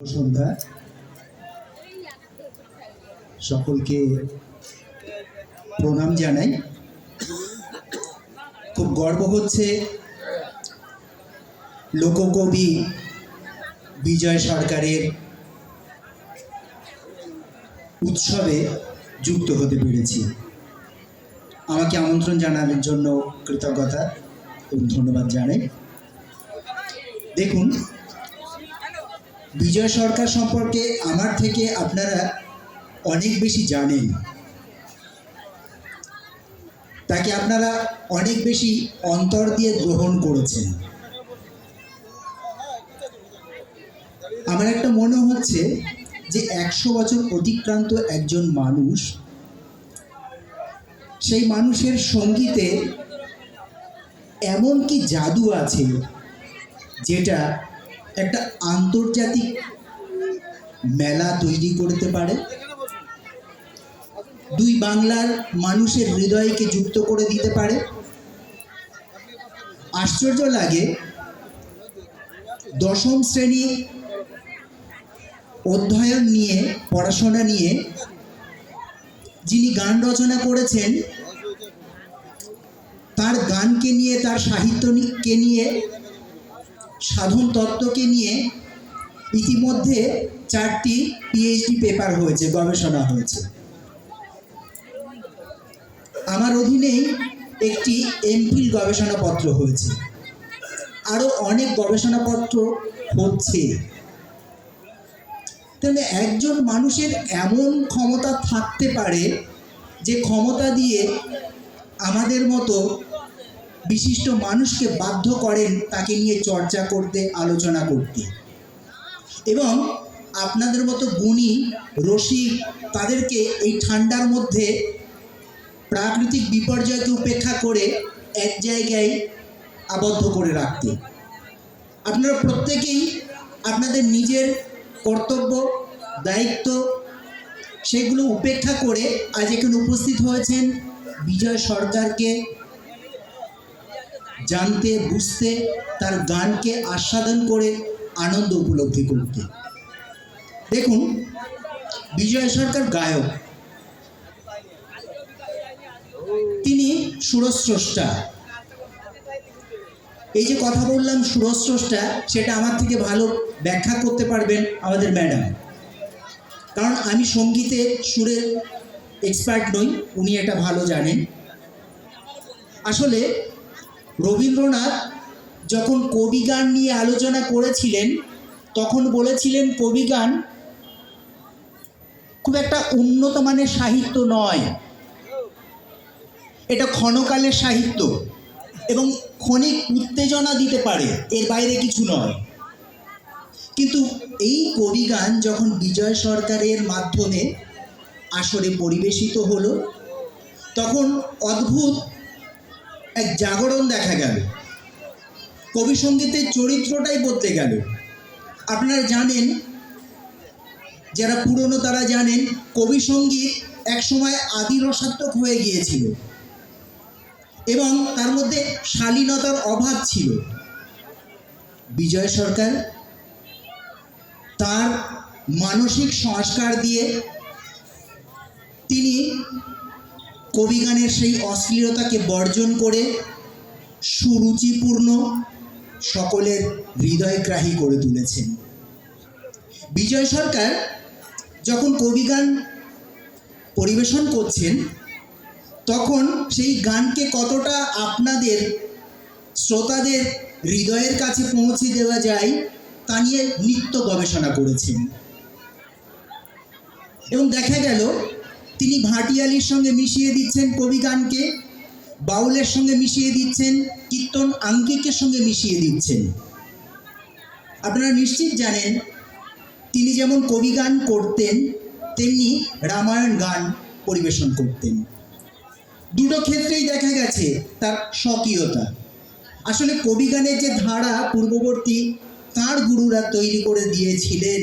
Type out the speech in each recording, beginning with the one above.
সন্ধ্যা। সকলকে প্রণাম জানাই। খুব গর্ব হচ্ছে লোককবি বিজয় সরকারের উৎসবে যুক্ত হতে পেরেছি। আমাকে আমন্ত্রণ জানানোর জন্য কৃতজ্ঞতা এবং ধন্যবাদ জানাই। দেখুন বিজয় সরকার সম্পর্কে আমার থেকে আপনারা অনেক বেশি জানেন। তাকে আপনারা অনেক বেশি অন্তর দিয়ে গ্রহণ করেছেন। আমার একটা মনে হচ্ছে যে একশো বছর অতিক্রান্ত একজন মানুষ, সেই মানুষের সঙ্গীতে এমন কি জাদু আছে যেটা একটা আন্তর্জাতিক মেলা তৈরি করতে পারে। দুই বাংলার মানুষের হৃদয়কে যুক্ত করে দিতে পারে। আশ্চর্য লাগে, দশম শ্রেণি অধ্যয়ন নিয়ে, পড়াশোনা নিয়ে যিনি গান রচনা করেছেন, তার গানকে নিয়ে, তার সাহিত্যকে নিয়ে সাধন তত্ত্বকে নিয়ে ইতিমধ্যে চারটি পিএইচডি পেপার হয়েছে, গবেষণা হয়েছে। আমার অধীনেই একটি এমফিল গবেষণাপত্র হয়েছে। আরও অনেক গবেষণাপত্র হচ্ছে। তাহলে একজন মানুষের এমন ক্ষমতা থাকতে পারে যে ক্ষমতা দিয়ে আমাদের মতো বিশিষ্ট মানুষকে বাধ্য করেন তাকে নিয়ে চর্চা করতে, আলোচনা করতে। এবং আপনাদের মতো গুণী, রসিক, তাদেরকে এই ঠান্ডার মধ্যে প্রাকৃতিক বিপর্যয়কে উপেক্ষা করে এক জায়গায় আবদ্ধ করে রাখতে। আপনারা প্রত্যেকেই আপনাদের নিজের কর্তব্য, দায়িত্ব, সেগুলো উপেক্ষা করে আজ এখানে উপস্থিত হয়েছেন বিজয় সরকারকে জানতে, বুঝতে, তার গানকে আস্বাদন করে আনন্দ উপলব্ধি করতে। দেখুন, বিজয় সরকার গায়ক। তিনি সুরস্রষ্টা। এই যে কথা বললাম সুরস্রষ্টা, সেটা আমার থেকে ভালো ব্যাখ্যা করতে পারবেন আমাদের ম্যাডাম। কারণ আমি সঙ্গীতে সুরের এক্সপার্ট নই, উনি এটা ভালো জানেন। আসলে রবীন্দ্রনাথ যখন কবি গান নিয়ে আলোচনা করেছিলেন, তখন বলেছিলেন কবি গান খুব একটা উন্নত মানের সাহিত্য নয়। এটা ক্ষণকালের সাহিত্য এবং ক্ষণিক উত্তেজনা দিতে পারে, এর বাইরে কিছু নয়। কিন্তু এই কবি গান যখন বিজয় সরকারের মাধ্যমে আসরে পরিবেশিত হলো, তখন অদ্ভুত এক জাগরণ দেখা গেল। কবি সঙ্গীতের চরিত্রটাই বদলে গেল। আপনারা জানেন, যারা পুরনো তারা জানেন, কবি সংগীত একসময় আদি রসাত্মক হয়ে গিয়েছিল এবং তার মধ্যে শালীনতার অভাব ছিল। বিজয় সরকার তার মানসিক সংস্কার দিয়ে তিনি কবিগানের সেই অশ্লীলতাকে বর্জন করে সুরুচিপূর্ণ সকলের হৃদয়গ্রাহী করে তুলেছেন। বিজয় সরকার যখন কবিগান পরিবেশন করছেন, তখন সেই গানকে কতটা আপনাদের, শ্রোতাদের হৃদয়ের কাছে পৌঁছে দেওয়া যায়, তা নিয়ে নিত্য গবেষণা করেছেন। এবং দেখা গেল তিনি ভাটিয়ালির সঙ্গে মিশিয়ে দিচ্ছেন কবি গানকে বাউলের সঙ্গে মিশিয়ে দিচ্ছেন, কীর্তন আঙ্গিকের সঙ্গে মিশিয়ে দিচ্ছেন। আপনারা নিশ্চিত জানেন, তিনি যেমন কবি গান করতেন, তেমনি রামায়ণ গান পরিবেশন করতেন। দুটো ক্ষেত্রেই দেখা গেছে তার স্বকীয়তা। আসলে কবি গানের যে ধারা পূর্ববর্তী, তার গুরুরা তৈরি করে দিয়েছিলেন।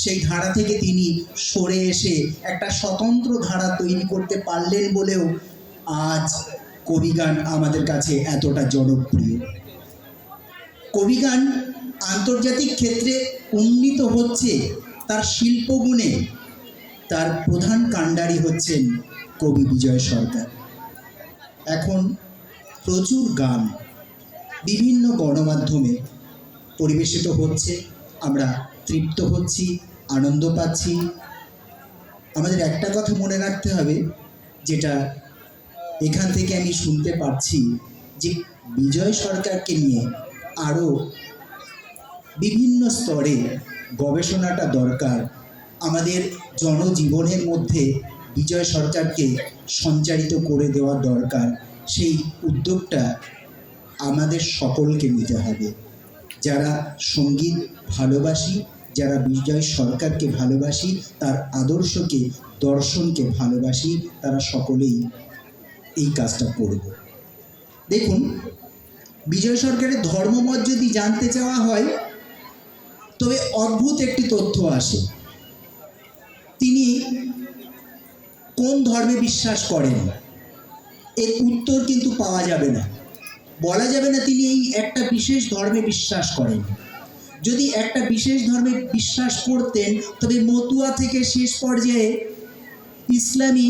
সেই ধারা থেকে তিনি সরে এসে একটা স্বতন্ত্র ধারা তৈরি করতে পারলেন বলেও আজ কবিগান আমাদের কাছে এতটা জনপ্রিয়। কবিগান আন্তর্জাতিক ক্ষেত্রে উন্নীত হচ্ছে তার শিল্পগুণে। তার প্রধান কাণ্ডারি হচ্ছেন কবি বিজয় সরকার। এখন প্রচুর গান বিভিন্ন গণমাধ্যমে পরিবেশিত হচ্ছে। আমরা তৃপ্ত হচ্ছি। আনন্দ পাচ্ছি। আমাদের একটা কথা মনে রাখতে হবে, যেটা এখান থেকে আমি শুনতে পাচ্ছি যে বিজয় সরকারকে নিয়ে আরও বিভিন্ন স্তরে গবেষণাটা দরকার। আমাদের জনজীবনের মধ্যে বিজয় সরকারকে সঞ্চারিত করে দেওয়া দরকার। সেই উদ্যোগটা আমাদের সকলকে নিতে হবে। যারা সংগীত ভালোবাসি যারা বিজয় সরকারকে ভালোবাসি, তার আদর্শকে, দর্শনকে ভালোবাসি, তারা সকলেই এই কাজটা করব। দেখুন, বিজয় সরকারের ধর্মমত যদি জানতে চাওয়া হয়, তবে অদ্ভুত একটি তথ্য আসে। তিনি কোন ধর্মে বিশ্বাস করেন? এর উত্তর কিন্তু পাওয়া যাবে না। বলা যাবে না তিনি এই একটা বিশেষ ধর্মে বিশ্বাস করেন। যদি একটা বিশেষ ধর্মে বিশ্বাস করতেন, তবে মতুয়া থেকে শেষ পর্যায়ে ইসলামী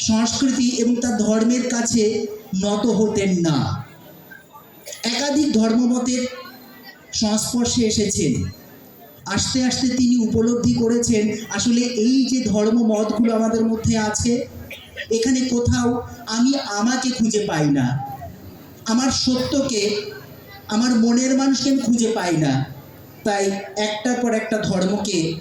সংস্কৃতি এবং তার ধর্মের কাছে নত হতেন না। একাধিক ধর্মমতের সংস্পর্শে এসেছেন। আস্তে আস্তে তিনি উপলব্ধি করেছেন, আসলে এই যে ধর্মমতগুলো আমাদের মধ্যে আছে, এখানে কোথাও আমি আমাকে খুঁজে পাই না। আমার সত্যকে আমার মনের মানুষকে আমি খুঁজে পাই না। তাই একটার পর একটা ধর্মকে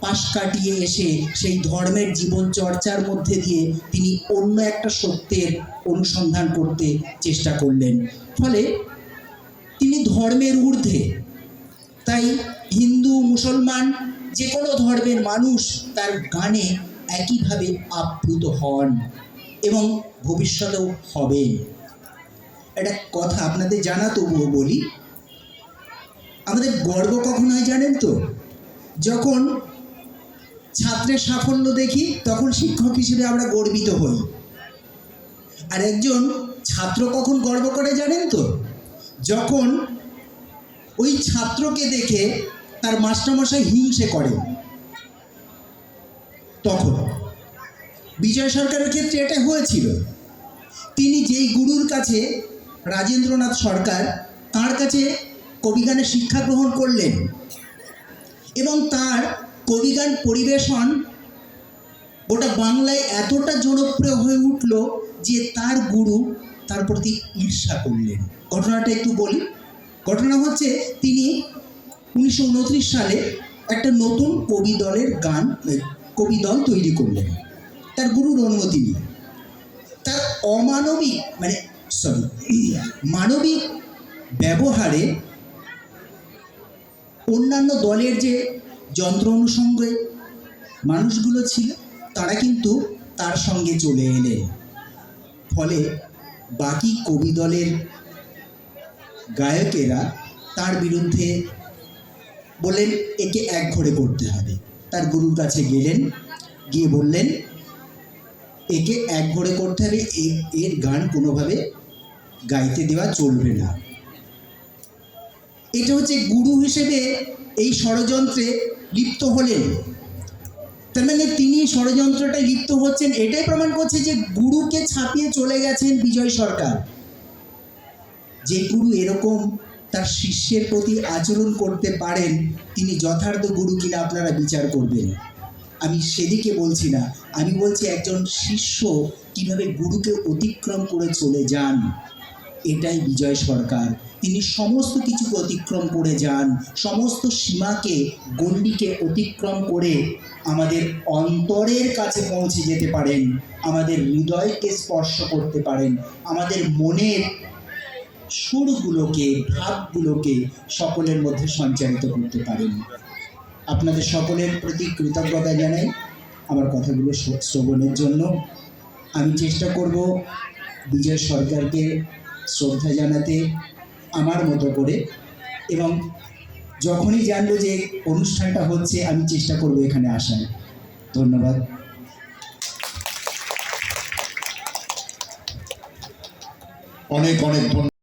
পাশ কাটিয়ে এসে সেই ধর্মের জীবন চর্চার মধ্যে দিয়ে তিনি অন্য একটা সত্যের অনুসন্ধান করতে চেষ্টা করলেন। ফলে তিনি ধর্মের ঊর্ধ্বে। তাই হিন্দু, মুসলমান যে কোনো ধর্মের মানুষ তার গানে একইভাবে আপ্লুত হন এবং ভবিষ্যতেও হবেন। একটা কথা আপনাদের জানা তবুও বলি। আমাদের গর্ব কখন হয় জানেন তো? যখন ছাত্রের সাফল্য দেখি, তখন শিক্ষক হিসেবে আমরা গর্বিত হই। আর একজন ছাত্র কখন গর্ব করে জানেন তো? যখন ওই ছাত্রকে দেখে তার মাস্টারমশাই হিংসে করে তখন বিজয় সরকারের ক্ষেত্রে এটা হয়েছিল। তিনি যেই গুরুর কাছে রাজেন্দ্রনাথ সরকার তার কাছে কবিগানে শিক্ষা গ্রহণ করলেন এবং তার কবিগান পরিবেশন গোটা বাংলায় এতটা জনপ্রিয় হয়ে উঠল যে তার গুরু তার প্রতি ঈর্ষা করলেন। ঘটনাটা একটু বলি। ঘটনা হচ্ছে তিনি উনিশশো উনত্রিশ সালে একটা নতুন কবি দলের গান কবি দল তৈরি করলেন। তার গুরুর অনুমতি নিয়ে। তার অমানবিক মানে সরি, মানবিক ব্যবহারে অন্যান্য দলের যে যন্ত্র অনুষঙ্গে মানুষগুলো ছিল, তারা কিন্তু তার সঙ্গে চলে এলেন। ফলে বাকি কবি দলের গায়কেরা তার বিরুদ্ধে বললেন, একে এক ঘরে করতে হবে। তার গুরুর কাছে গেলেন, গিয়ে বললেন, একে এক ঘরে করতে হবে এর গান কোনোভাবে গাইতে দেওয়া চলবে না। এটা হচ্ছে গুরু হিসেবে এই ষড়যন্ত্রে লিপ্ত হলেন। তার মানে তিনি ষড়যন্ত্রটায় লিপ্ত হচ্ছেন, এটাই প্রমাণ করছে যে গুরুকে ছাপিয়ে চলে গেছেন বিজয় সরকার। যে গুরু এরকম তার শিষ্যের প্রতি আচরণ করতে পারেন, তিনি যথার্থ গুরু কিনা আপনারা বিচার করবেন। আমি সেদিকে বলছি না, আমি বলছি একজন শিষ্য কীভাবে গুরুকে অতিক্রম করে চলে যান। এটাই বিজয় সরকার। তিনি সমস্ত কিছুকে অতিক্রম করে যান, সমস্ত সীমাকে, গণ্ডিকে অতিক্রম করে আমাদের অন্তরের কাছে পৌঁছে যেতে পারেন, আমাদের হৃদয়কে স্পর্শ করতে পারেন, আমাদের মনের সুরগুলোকে, ভাবগুলোকে সকলের মধ্যে সঞ্চারিত করতে পারেন। আপনাদের সকলের প্রতি কৃতজ্ঞতা জানাই আমার কথাগুলো শ্র- শ্রবণের জন্য। আমি চেষ্টা করব বিজয় সরকারকে শ্রদ্ধা জানাতে আমার মতো করে এবং যখনই জানলো যে অনুষ্ঠানটা হচ্ছে, আমি চেষ্টা করব এখানে আসার। ধন্যবাদ। অনেক অনেক